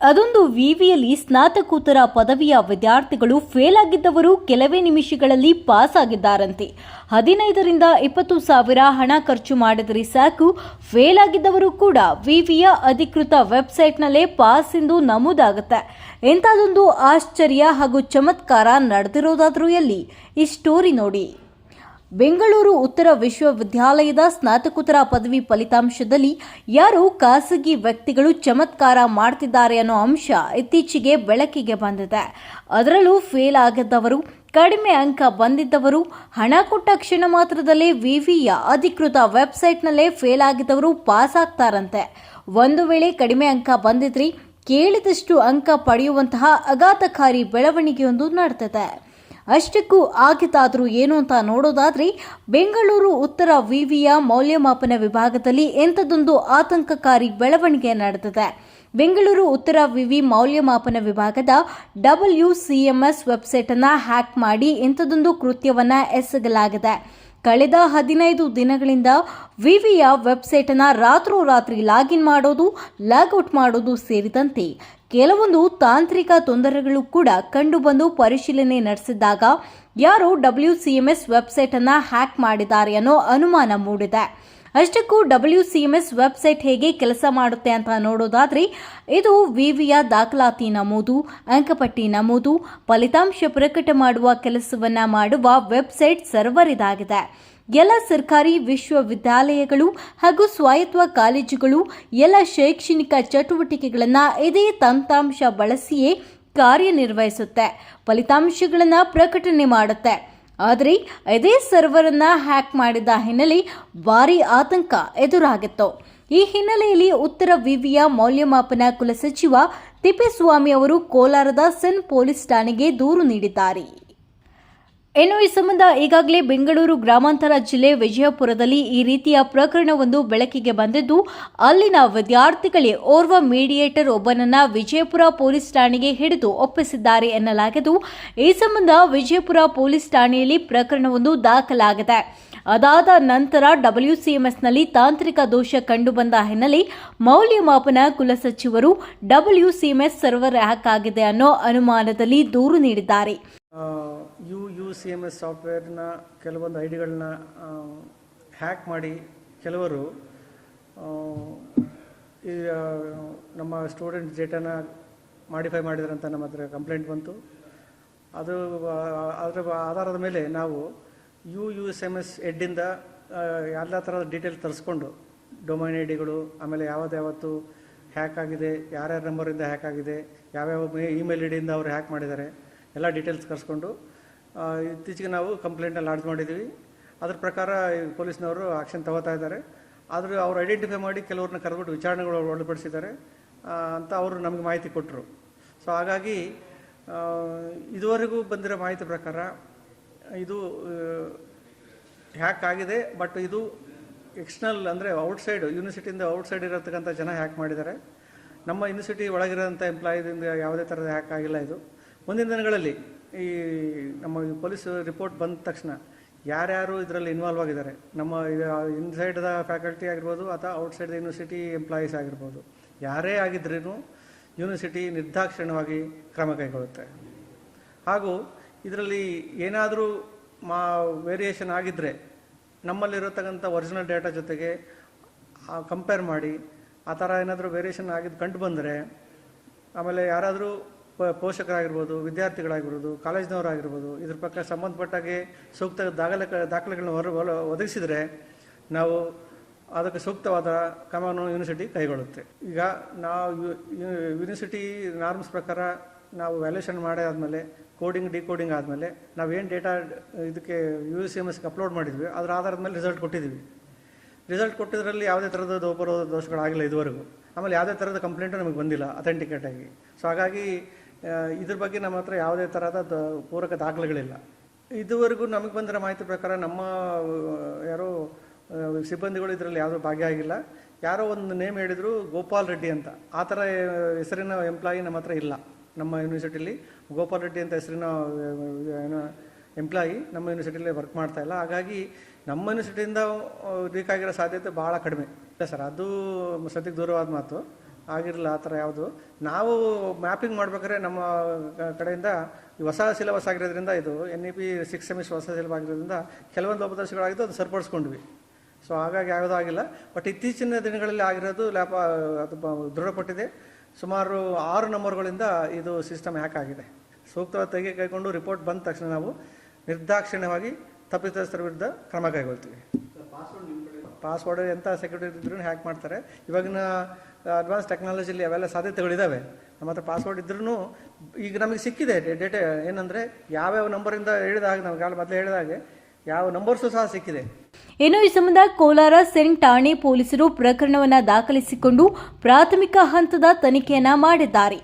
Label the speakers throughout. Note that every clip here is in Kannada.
Speaker 1: ಅದೊಂದು ವಿವಿಯಲ್ಲಿ ಸ್ನಾತಕೋತ್ತರ ಪದವಿಯ ವಿದ್ಯಾರ್ಥಿಗಳು ಫೇಲ್ ಆಗಿದ್ದವರು ಕೆಲವೇ ನಿಮಿಷಗಳಲ್ಲಿ ಪಾಸ್ ಆಗಿದ್ದಾರಂತೆ. ಹದಿನೈದರಿಂದ ಇಪ್ಪತ್ತು ಸಾವಿರ ಹಣ ಖರ್ಚು ಮಾಡಿದರೆ ಸಾಕು, ಫೇಲ್ ಆಗಿದ್ದವರು ಕೂಡ ವಿವಿಯ ಅಧಿಕೃತ ವೆಬ್ಸೈಟ್ನಲ್ಲೇ ಪಾಸ್ ಎಂದು ನಮೂದಾಗುತ್ತೆ. ಇಂಥದ್ದೊಂದು ಆಶ್ಚರ್ಯ ಹಾಗೂ ಚಮತ್ಕಾರ ನಡೆದಿರೋದಾದರೂ ಎಲ್ಲಿ? ಈ ಸ್ಟೋರಿ ನೋಡಿ. ಬೆಂಗಳೂರು ಉತ್ತರ ವಿಶ್ವವಿದ್ಯಾಲಯದ ಸ್ನಾತಕೋತ್ತರ ಪದವಿ ಫಲಿತಾಂಶದಲ್ಲಿ ಯಾರು ಖಾಸಗಿ ವ್ಯಕ್ತಿಗಳು ಚಮತ್ಕಾರ ಮಾಡ್ತಿದ್ದಾರೆ ಅನ್ನೋ ಅಂಶ ಇತ್ತೀಚೆಗೆ ಬೆಳಕಿಗೆ ಬಂದಿದೆ. ಅದರಲ್ಲೂ ಫೇಲ್ ಆಗಿದ್ದವರು, ಕಡಿಮೆ ಅಂಕ ಬಂದಿದ್ದವರು, ಹಣ ಕೊಟ್ಟ ಕ್ಷಣ ಮಾತ್ರದಲ್ಲೇ ವಿವಿಯ ಅಧಿಕೃತ ವೆಬ್ಸೈಟ್ನಲ್ಲೇ ಫೇಲ್ ಆಗಿದ್ದವರು ಪಾಸ್ ಆಗ್ತಾರಂತೆ. ಒಂದು ವೇಳೆ ಕಡಿಮೆ ಅಂಕ ಬಂದಿದ್ರಿ, ಕೇಳಿದಷ್ಟು ಅಂಕ ಪಡೆಯುವಂತಹ ಅಘಾತಕಾರಿ ಬೆಳವಣಿಗೆಯೊಂದು ನಡೆದಿದೆ ಅಷ್ಟಕ್ಕೂ ಆಗಿದ್ದಾದರೂ ಏನು ಅಂತ ನೋಡೋದಾದ್ರೆ ಬೆಂಗಳೂರು ಉತ್ತರ ವಿವಿಯ ಮೌಲ್ಯಮಾಪನ ವಿಭಾಗದಲ್ಲಿ ಎಂಥದೊಂದು ಆತಂಕಕಾರಿ ಬೆಳವಣಿಗೆ ನಡೆದಿದೆ. ಬೆಂಗಳೂರು ಉತ್ತರ ವಿವಿ ಮೌಲ್ಯಮಾಪನ ವಿಭಾಗದ ಡಬ್ಲ್ಯೂ ಸಿಎಂಎಸ್ ವೆಬ್ಸೈಟ್ ಅನ್ನ ಹ್ಯಾಕ್ ಮಾಡಿ ಇಂಥದೊಂದು ಕೃತ್ಯವನ್ನ ಎಸಗಲಾಗಿದೆ. ಕಳೆದ ಹದಿನೈದು ದಿನಗಳಿಂದ ವಿವಿಯ ವೆಬ್ಸೈಟ್ ಅನ್ನ ರಾತ್ರೋರಾತ್ರಿ ಲಾಗಿನ್ ಮಾಡೋದು ಲಾಗ್ಔಟ್ ಮಾಡೋದು ಸೇರಿದಂತೆ ಕೆಲವೊಂದು ತಾಂತ್ರಿಕ ತೊಂದರೆಗಳು ಕೂಡ ಕಂಡುಬಂದು ಪರಿಶೀಲನೆ ನಡೆಸಿದಾಗ ಯಾರು ಡಬ್ಲ್ಯೂ ಸಿಎಂಎಸ್ ವೆಬ್ಸೈಟ್ ವೆಬ್ಸೈಟನ್ನು ಹ್ಯಾಕ್ ಮಾಡಿದ್ದಾರೆ ಅನ್ನೋ ಅನುಮಾನ ಮೂಡಿದೆ. ಅಷ್ಟಕ್ಕೂ ಡಬ್ಲ್ಯೂ ಸಿಎಂಎಸ್ ವೆಬ್ಸೈಟ್ ಹೇಗೆ ಕೆಲಸ ಮಾಡುತ್ತೆ ಅಂತ ನೋಡೋದಾದ್ರೆ, ಇದು ವಿವಿಯ ದಾಖಲಾತಿ ನಮೂದು, ಅಂಕಪಟ್ಟಿ ನಮೂದು, ಫಲಿತಾಂಶ ಪ್ರಕಟ ಮಾಡುವ ಕೆಲಸವನ್ನ ಮಾಡುವ ವೆಬ್ಸೈಟ್ ಸರ್ವರ್ ಇದಾಗಿದೆ. ಎಲ್ಲ ಸರ್ಕಾರಿ ವಿಶ್ವವಿದ್ಯಾಲಯಗಳು ಹಾಗೂ ಸ್ವಾಯತ್ತ ಕಾಲೇಜುಗಳು ಎಲ್ಲ ಶೈಕ್ಷಣಿಕ ಚಟುವಟಿಕೆಗಳನ್ನು ಇದೇ ತಂತ್ರಾಂಶ ಬಳಸಿಯೇ ಕಾರ್ಯನಿರ್ವಹಿಸುತ್ತೆ. ಫಲಿತಾಂಶಗಳನ್ನು ಪ್ರಕಟಣೆ ಮಾಡುತ್ತೆ. ಆದರೆ ಇದೇ ಸರ್ವರನ್ನು ಹ್ಯಾಕ್ ಮಾಡಿದ ಹಿನ್ನೆಲೆ ಭಾರಿ ಆತಂಕ ಎದುರಾಗಿತ್ತು. ಈ ಹಿನ್ನೆಲೆಯಲ್ಲಿ ಉತ್ತರ ವಿವಿಯ ಮೌಲ್ಯಮಾಪನ ಕುಲಸಚಿವ ತಿಪ್ಪೇಸ್ವಾಮಿ ಅವರು ಕೋಲಾರದ ಸೆನ್ ಪೊಲೀಸ್ ಠಾಣೆಗೆ ದೂರು ನೀಡಿದ್ದಾರೆ. ಇನ್ನು ಈ ಸಂಬಂಧ ಈಗಾಗಲೇ ಬೆಂಗಳೂರು ಗ್ರಾಮಾಂತರ ಜಿಲ್ಲೆ ವಿಜಯಪುರದಲ್ಲಿ ಈ ರೀತಿಯ ಪ್ರಕರಣವೊಂದು ಬೆಳಕಿಗೆ ಬಂದಿದ್ದು, ಅಲ್ಲಿನ ವಿದ್ಯಾರ್ಥಿಗಳೇ ಓರ್ವ ಮೀಡಿಯೇಟರ್ ಒಬ್ಬನನ್ನ ವಿಜಯಪುರ ಪೊಲೀಸ್ ಠಾಣೆಗೆ ಹಿಡಿದು ಒಪ್ಪಿಸಿದ್ದಾರೆ ಎನ್ನಲಾಗಿದ್ದು, ಈ ಸಂಬಂಧ ವಿಜಯಪುರ ಪೊಲೀಸ್ ಠಾಣೆಯಲ್ಲಿ ಪ್ರಕರಣವೊಂದು ದಾಖಲಾಗಿದೆ. ಅದಾದ ನಂತರ ಡಬ್ಲ್ಯೂಸಿಎಂಎಸ್ನಲ್ಲಿ ತಾಂತ್ರಿಕ ದೋಷ ಕಂಡುಬಂದ ಹಿನ್ನೆಲೆ ಮೌಲ್ಯಮಾಪನ ಕುಲಸಚಿವರು ಡಬ್ಲ್ಯೂಸಿಎಂಎಸ್ ಸರ್ವರ್ ಹ್ಯಾಕ್ ಆಗಿದೆ ಅನ್ನೋ ಅನುಮಾನದಲ್ಲಿ ದೂರು ನೀಡಿದ್ದಾರೆ.
Speaker 2: ಸಿ ಎಂ ಎಸ್ ಸಾಫ್ಟ್ವೇರ್ನ ಕೆಲವೊಂದು ಐ ಡಿಗಳನ್ನ ಹ್ಯಾಕ್ ಮಾಡಿ ಕೆಲವರು ಈ ನಮ್ಮ ಸ್ಟೂಡೆಂಟ್ ಡೇಟಾನ ಮಾಡಿಫೈ ಮಾಡಿದ್ರಂತ ನಮ್ಮ ಹತ್ರ ಕಂಪ್ಲೇಂಟ್ ಬಂತು. ಅದು ಅದರ ಆಧಾರದ ಮೇಲೆ ನಾವು U U S M S ಎಡ್ಡಿಂದ ಎಲ್ಲ ಥರದ ಡೀಟೇಲ್ ತರಿಸ್ಕೊಂಡು ಡೊಮೈನ್ ಐ ಡಿಗಳು ಆಮೇಲೆ ಯಾವತ್ತು ಹ್ಯಾಕ್ ಆಗಿದೆ, ಯಾರ್ಯಾರ ನಂಬರಿಂದ ಹ್ಯಾಕ್ ಆಗಿದೆ, ಯಾವ್ಯಾವ ಇಮೇಲ್ ಐ ಡಿಯಿಂದ ಅವರು ಹ್ಯಾಕ್ ಮಾಡಿದ್ದಾರೆ, ಎಲ್ಲ ಡೀಟೇಲ್ಸ್ ಕರೆಸ್ಕೊಂಡು ಇತ್ತೀಚೆಗೆ ನಾವು ಕಂಪ್ಲೇಂಟ್ನ ಲಾಡ್ಜ್ ಮಾಡಿದ್ದೀವಿ ಅದ್ರ ಪ್ರಕಾರ ಪೊಲೀಸ್ನವರು ಆಕ್ಷನ್ ತಗೋತಾ ಇದ್ದಾರೆ. ಆದರೂ ಅವ್ರು ಐಡೆಂಟಿಫೈ ಮಾಡಿ ಕೆಲವ್ರನ್ನ ಕರೆದ್ಬಿಟ್ಟು ವಿಚಾರಣೆಗಳು ಒಳಪಡಿಸಿದ್ದಾರೆ. ಅಂತ ಅವರು ನಮಗೆ ಮಾಹಿತಿ ಕೊಟ್ಟರು ಸೊ ಹಾಗಾಗಿ ಇದುವರೆಗೂ ಬಂದಿರೋ ಮಾಹಿತಿ ಪ್ರಕಾರ ಇದು ಹ್ಯಾಕ್ ಆಗಿದೆ. ಬಟ್ ಇದು ಎಕ್ಸ್ಟರ್ನಲ್ ಅಂದರೆ ಔಟ್ಸೈಡ್ ಯೂನಿವರ್ಸಿಟಿಯಿಂದ ಔಟ್ಸೈಡ್ ಇರತಕ್ಕಂಥ ಜನ ಹ್ಯಾಕ್ ಮಾಡಿದ್ದಾರೆ. ನಮ್ಮ ಯೂನಿವರ್ಸಿಟಿ ಒಳಗಿರೋಂಥ ಎಂಪ್ಲಾಯಿದಿಂದ ಯಾವುದೇ ಥರದ ಹ್ಯಾಕ್ ಆಗಿಲ್ಲ ಇದು. ಮುಂದಿನ ದಿನಗಳಲ್ಲಿ ಈ ನಮ್ಮ ಪೊಲೀಸ್ ರಿಪೋರ್ಟ್ ಬಂದ ತಕ್ಷಣ ಯಾರ್ಯಾರು ಇದರಲ್ಲಿ ಇನ್ವಾಲ್ವ್ ಆಗಿದ್ದಾರೆ. ನಮ್ಮ ಇನ್ಸೈಡ್ದ ಫ್ಯಾಕಲ್ಟಿ ಆಗಿರ್ಬೋದು ಅಥವಾ ಔಟ್ಸೈಡ್ ಯೂನಿವರ್ಸಿಟಿ ಎಂಪ್ಲಾಯೀಸ್ ಆಗಿರ್ಬೋದು. ಯಾರೇ ಆಗಿದ್ರೂ ಯೂನಿವರ್ಸಿಟಿ ನಿರ್ದಾಕ್ಷಿಣ್ಯವಾಗಿ ಕ್ರಮ ಕೈಗೊಳ್ಳುತ್ತೆ. ಹಾಗೂ ಇದರಲ್ಲಿ ಏನಾದರೂ ಮಾ ವೇರಿಯೇಷನ್ ಆಗಿದ್ದರೆ ನಮ್ಮಲ್ಲಿರತಕ್ಕಂಥ ಒರಿಜಿನಲ್ ಡೇಟಾ ಜೊತೆಗೆ ಕಂಪೇರ್ ಮಾಡಿ, ಆ ಥರ ಏನಾದರೂ ವೇರಿಯೇಷನ್ ಆಗಿದ್ದು ಕಂಡು ಬಂದರೆ, ಆಮೇಲೆ ಯಾರಾದರೂ ಪೋಷಕರಾಗಿರ್ಬೋದು, ವಿದ್ಯಾರ್ಥಿಗಳಾಗಿರ್ಬೋದು, ಕಾಲೇಜ್ನವರಾಗಿರ್ಬೋದು, ಇದ್ರ ಪಕ್ಕ ಸಂಬಂಧಪಟ್ಟಾಗೆ ಸೂಕ್ತ ದಾಖಲೆ ದಾಖಲೆಗಳನ್ನ ಹೊರ ಒದಗಿಸಿದರೆ ನಾವು ಅದಕ್ಕೆ ಸೂಕ್ತವಾದ ಕ್ರಮವನ್ನು ಯೂನಿವರ್ಸಿಟಿ ಕೈಗೊಳ್ಳುತ್ತೆ. ಈಗ ನಾವು ಯೂನಿವರ್ಸಿಟಿ ನಾರ್ಮ್ಸ್ ಪ್ರಕಾರ ನಾವು ವ್ಯಾಲ್ಯೂಷನ್ ಮಾಡೇ ಆದಮೇಲೆ ಕೋಡಿಂಗ್ ಡಿಕೋಡಿಂಗ್ ಆದಮೇಲೆ ನಾವೇನು ಡೇಟಾ ಇದಕ್ಕೆ ಯು ಸಿ ಎಂ ಎಸ್ಗೆ ಅಪ್ಲೋಡ್ ಮಾಡಿದ್ವಿ, ಅದರ ಆಧಾರದ ಮೇಲೆ ರಿಸಲ್ಟ್ ಕೊಟ್ಟಿದ್ದೀವಿ. ರಿಸಲ್ಟ್ ಕೊಟ್ಟಿದ್ರಲ್ಲಿ ಯಾವುದೇ ಥರದ ದೋಪರೋ ದೋಷಗಳಾಗಿಲ್ಲ ಇದುವರೆಗೂ. ಆಮೇಲೆ ಯಾವುದೇ ಥರದ ಕಂಪ್ಲೇಂಟು ನಮಗೆ ಬಂದಿಲ್ಲ ಅಥೆಂಟಿಕೇಟಾಗಿ ಸೊ ಹಾಗಾಗಿ ಇದ್ರ ಬಗ್ಗೆ ನಮ್ಮ ಹತ್ರ ಯಾವುದೇ ಥರದ ಪೂರಕ ದಾಖಲೆಗಳಿಲ್ಲ. ಇದುವರೆಗೂ ನಮಗೆ ಬಂದಿರೋ ಮಾಹಿತಿ ಪ್ರಕಾರ ನಮ್ಮ ಯಾರೋ ಸಿಬ್ಬಂದಿಗಳು ಇದರಲ್ಲಿ ಯಾವುದೂ ಭಾಗಿಯಾಗಿಲ್ಲ ಯಾರೋ ಒಂದು ನೇಮ್ ಹೇಳಿದ್ರು ಗೋಪಾಲ್ ರೆಡ್ಡಿ ಅಂತ. ಆ ಥರ ಹೆಸರಿನ ಎಂಪ್ಲಾಯಿ ನಮ್ಮ ಹತ್ರ ಇಲ್ಲ. ನಮ್ಮ ಯೂನಿವರ್ಸಿಟಿಲಿ ಗೋಪಾಲ್ ರೆಡ್ಡಿ ಅಂತ ಹೆಸರಿನ ಏನೋ ಎಂಪ್ಲಾಯಿ ನಮ್ಮ ಯೂನಿವರ್ಸಿಟಿಲಿ ವರ್ಕ್ ಮಾಡ್ತಾ ಇಲ್ಲ. ಹಾಗಾಗಿ ನಮ್ಮ ಯೂನಿವರ್ಸಿಟಿಯಿಂದ ಲೀಕ್ ಸಾಧ್ಯತೆ ಭಾಳ ಕಡಿಮೆ. ಇಲ್ಲ ಸರ್, ಅದು ಸದ್ಯಕ್ಕೆ ದೂರವಾದ ಮಾತು. ಆಗಿರಲಿಲ್ಲ ಆ ಥರ ಯಾವುದು. ನಾವು ಮ್ಯಾಪಿಂಗ್ ಮಾಡ್ಬೇಕಾದ್ರೆ ನಮ್ಮ ಕಡೆಯಿಂದ ಹೊಸ ಸಿಲೆಬಸ್ ಆಗಿರೋದ್ರಿಂದ ಇದು N E P six semester ಹೊಸ ಸಿಲೆಬಸ್ ಆಗಿರೋದ್ರಿಂದ ಕೆಲವೊಂದು ಲೋಪದರ್ಶಿಗಳಾಗಿದ್ದು ಅದು ಸರಿಪಡಿಸ್ಕೊಂಡ್ವಿ. ಸೊ ಹಾಗಾಗಿ ಯಾವುದೂ ಆಗಿಲ್ಲ. ಬಟ್ ಇತ್ತೀಚಿನ ದಿನಗಳಲ್ಲಿ ಆಗಿರೋದು ಲ್ಯಾಪ ಅದು ದೃಢಪಟ್ಟಿದೆ. ಸುಮಾರು ಆರು ನಂಬರ್ಗಳಿಂದ ಇದು ಸಿಸ್ಟಮ್ ಹ್ಯಾಕ್ ಆಗಿದೆ. ಸೂಕ್ತವಾಗಿ ತೆಗೆ ಕೈಗೊಂಡು ರಿಪೋರ್ಟ್ ಬಂದ ತಕ್ಷಣ ನಾವು ನಿರ್ದಾಕ್ಷಿಣ್ಯವಾಗಿ ತಪ್ಪಿತಸ್ಥರ ವಿರುದ್ಧ ಕ್ರಮ ಕೈಗೊಳ್ತೀವಿ. ಪಾಸ್ವರ್ಡ್ ಎಂಥ ಸೆಕ್ಯೂರಿಟಿ ಇದ್ರೂ ಹ್ಯಾಕ್ ಮಾಡ್ತಾರೆ. ಇವಾಗಿನ ಅಡ್ವಾನ್ಸ್ ಟೆಕ್ನಾಲಜಿಲಿ ಅವೆಲ್ಲ ಸಾಧ್ಯತೆಗಳಿದ್ದಾವೆ ನಮ್ಮ ಹತ್ರ ಪಾಸ್ವರ್ಡ್ ಇದ್ರೂ ಈಗ ನಮಗೆ ಸಿಕ್ಕಿದೆ ಡೇಟಾ ಏನಂದರೆ ಯಾವ್ಯಾವ ನಂಬರಿಂದ ಹೇಳಿದಾಗ ಅಲ್ಲಿ ಮೊದಲು ಹೇಳಿದ ಹಾಗೆ ಯಾವ ನಂಬರ್ಸು ಸಹ ಸಿಕ್ಕಿದೆ.
Speaker 1: ಇನ್ನು ಈ ಸಂಬಂಧ ಕೋಲಾರ, ಸೆಂಟ್ ಠಾಣೆ ಪೊಲೀಸರು ಪ್ರಕರಣವನ್ನು ದಾಖಲಿಸಿಕೊಂಡು ಪ್ರಾಥಮಿಕ ಹಂತದ ತನಿಖೆಯನ್ನ ಮಾಡಿದ್ದಾರೆ.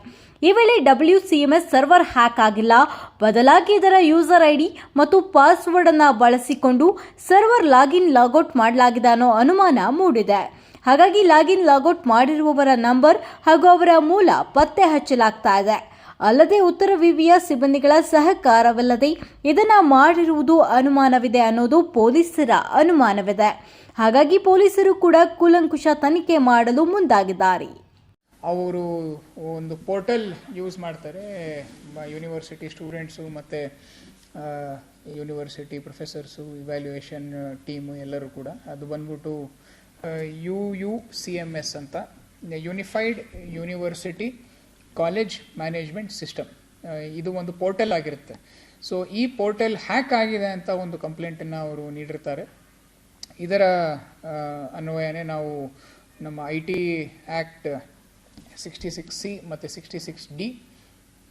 Speaker 1: ಈ ವೇಳೆ ಡಬ್ಲ್ಯೂ ಸಿಎಂಎಸ್ ಸರ್ವರ್ ಹ್ಯಾಕ್ ಆಗಿಲ್ಲ. ಬದಲಾಗಿ ಇದರ ಯೂಸರ್ ಐಡಿ ಮತ್ತು ಪಾಸ್ವರ್ಡ್ ಅನ್ನು ಬಳಸಿಕೊಂಡು ಸರ್ವರ್ ಲಾಗಿನ್, ಲಾಗೌಟ್ ಮಾಡಲಾಗಿದೆ ಅನ್ನೋ ಅನುಮಾನ ಮೂಡಿದೆ. ಹಾಗಾಗಿ ಲಾಗಿನ್ ಲಾಗೌಟ್ ಮಾಡಿರುವವರ ನಂಬರ್ ಹಾಗೂ ಅವರ ಮೂಲ ಪತ್ತೆ ಹಚ್ಚಲಾಗ್ತಾ ಇದೆ. ಅಲ್ಲದೆ ಉತ್ತರ ವಿವಿಯ ಸಿಬ್ಬಂದಿಗಳ ಸಹಕಾರವಿಲ್ಲದೆ ಇದನ್ನ ಮಾಡಿರುವುದು ಅನುಮಾನವಿದೆ ಅನ್ನೋದು ಪೊಲೀಸರ ಅನುಮಾನವಿದೆ. ಹಾಗಾಗಿ ಪೊಲೀಸರು ಕೂಡ ಕೂಲಂಕುಷ ತನಿಖೆ ಮಾಡಲು ಮುಂದಾಗಿದ್ದಾರೆ.
Speaker 3: ಅವರು ಒಂದು ಪೋರ್ಟಲ್ ಯೂಸ್ ಮಾಡ್ತಾರೆ. ಯೂನಿವರ್ಸಿಟಿ ಸ್ಟೂಡೆಂಟ್ಸು ಮತ್ತು ಯೂನಿವರ್ಸಿಟಿ ಪ್ರೊಫೆಸರ್ಸು ಇವ್ಯಾಲ್ಯೂಯೇಷನ್ ಟೀಮು ಎಲ್ಲರೂ ಕೂಡ. ಅದು ಬಂದ್ಬಿಟ್ಟು U U C M S ಅಂತ unified university college management system ಇದು ಒಂದು ಪೋರ್ಟಲ್ ಆಗಿರುತ್ತೆ. ಸೊ ಈ ಪೋರ್ಟಲ್ ಹ್ಯಾಕ್ ಆಗಿದೆ ಅಂತ ಒಂದು ಕಂಪ್ಲೇಂಟನ್ನು ಅವರು ನೀಡಿರ್ತಾರೆ. ಇದರ ಅನ್ವಯನೇ ನಾವು ನಮ್ಮ I T act sixty six C ಮತ್ತು ಸಿಕ್ಸ್ಟಿ ಸಿಕ್ಸ್ ಡಿ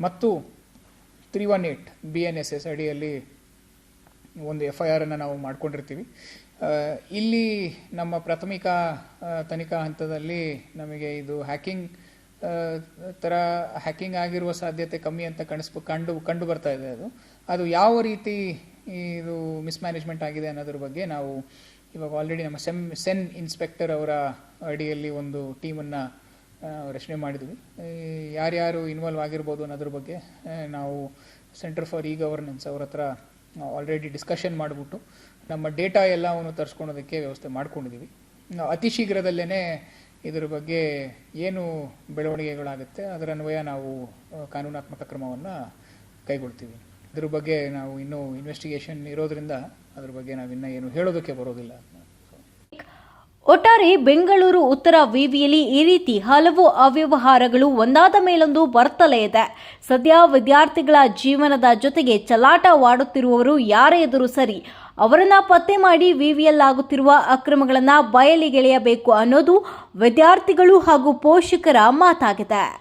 Speaker 3: ಮತ್ತು three one eight B N S S ಅಡಿಯಲ್ಲಿ ಒಂದು ಎಫ್ ಐ ಆರನ್ನು ನಾವು ಮಾಡ್ಕೊಂಡಿರ್ತೀವಿ. ಇಲ್ಲಿ ನಮ್ಮ ಪ್ರಾಥಮಿಕ ತನಿಖಾ ಹಂತದಲ್ಲಿ ನಮಗೆ ಇದು ಹ್ಯಾಕಿಂಗ್ ಥರ ಹ್ಯಾಕಿಂಗ್ ಆಗಿರುವ ಸಾಧ್ಯತೆ ಕಮ್ಮಿ ಅಂತ ಕಣಿಸ್ಬ, ಕಂಡು ಕಂಡು ಬರ್ತಾ ಇದೆ ಅದು. ಅದು ಯಾವ ರೀತಿ ಇದು ಮಿಸ್ಮ್ಯಾನೇಜ್ಮೆಂಟ್ ಆಗಿದೆ ಅನ್ನೋದ್ರ ಬಗ್ಗೆ ನಾವು ಇವಾಗ ಆಲ್ರೆಡಿ ನಮ್ಮ ಸೆಮ್ ಸೆನ್ ಇನ್ಸ್ಪೆಕ್ಟರ್ ಅವರ ಅಡಿಯಲ್ಲಿ ಒಂದು ಟೀಮನ್ನು ರಚನೆ ಮಾಡಿದ್ವಿ. ಯಾರ್ಯಾರು ಇನ್ವಾಲ್ವ್ ಆಗಿರ್ಬೋದು ಅನ್ನೋದ್ರ ಬಗ್ಗೆ ನಾವು ಸೆಂಟರ್ ಫಾರ್ ಇ ಗವರ್ನೆನ್ಸ್ ಅವ್ರ ಹತ್ರ ಆಲ್ರೆಡಿ ಡಿಸ್ಕಷನ್ ಮಾಡಿಬಿಟ್ಟು ನಮ್ಮ ಡೇಟಾ ಎಲ್ಲವನ್ನು ತರಿಸ್ಕೊಳೋದಕ್ಕೆ ವ್ಯವಸ್ಥೆ ಮಾಡ್ಕೊಂಡಿದ್ದೀವಿ. ನಾವು ಅತಿ ಶೀಘ್ರದಲ್ಲೇ ಇದರ ಬಗ್ಗೆ ಏನು ಬೆಳವಣಿಗೆಗಳಾಗುತ್ತೆ, ಅದರ ಅನ್ವಯ ನಾವು ಕಾನೂನಾತ್ಮಕ ಕ್ರಮವನ್ನು ಕೈಗೊಳ್ತೀವಿ. ಇದ್ರ ಬಗ್ಗೆ ನಾವು ಇನ್ನೂ ಇನ್ವೆಸ್ಟಿಗೇಷನ್ ಇರೋದ್ರಿಂದ ಅದ್ರ ಬಗ್ಗೆ ನಾವಿನ್ನ ಏನು ಹೇಳೋದಕ್ಕೆ ಬರೋದಿಲ್ಲ.
Speaker 1: ಒಟ್ಟಾರೆ ಬೆಂಗಳೂರು ಉತ್ತರ ವಿವಿಯಲ್ಲಿ ಈ ರೀತಿ ಹಲವು ಅವ್ಯವಹಾರಗಳು ಒಂದಾದ ಮೇಲೊಂದು ಬರ್ತಲೇ ಇದೆ. ಸದ್ಯ ವಿದ್ಯಾರ್ಥಿಗಳ ಜೀವನದ ಜೊತೆಗೆ ಚಲಾಟವಾಡುತ್ತಿರುವವರು ಯಾರೇ ಎದುರು ಸರಿ ಅವರನ್ನ ಪತ್ತೆ ಮಾಡಿ ವಿವಿಯಲ್ಲಾಗುತ್ತಿರುವ ಅಕ್ರಮಗಳನ್ನ ಬಯಲಿಗೆಳೆಯಬೇಕು ಅನ್ನೋದು ವಿದ್ಯಾರ್ಥಿಗಳು ಹಾಗೂ ಪೋಷಕರ ಮಾತಾಗಿದೆ.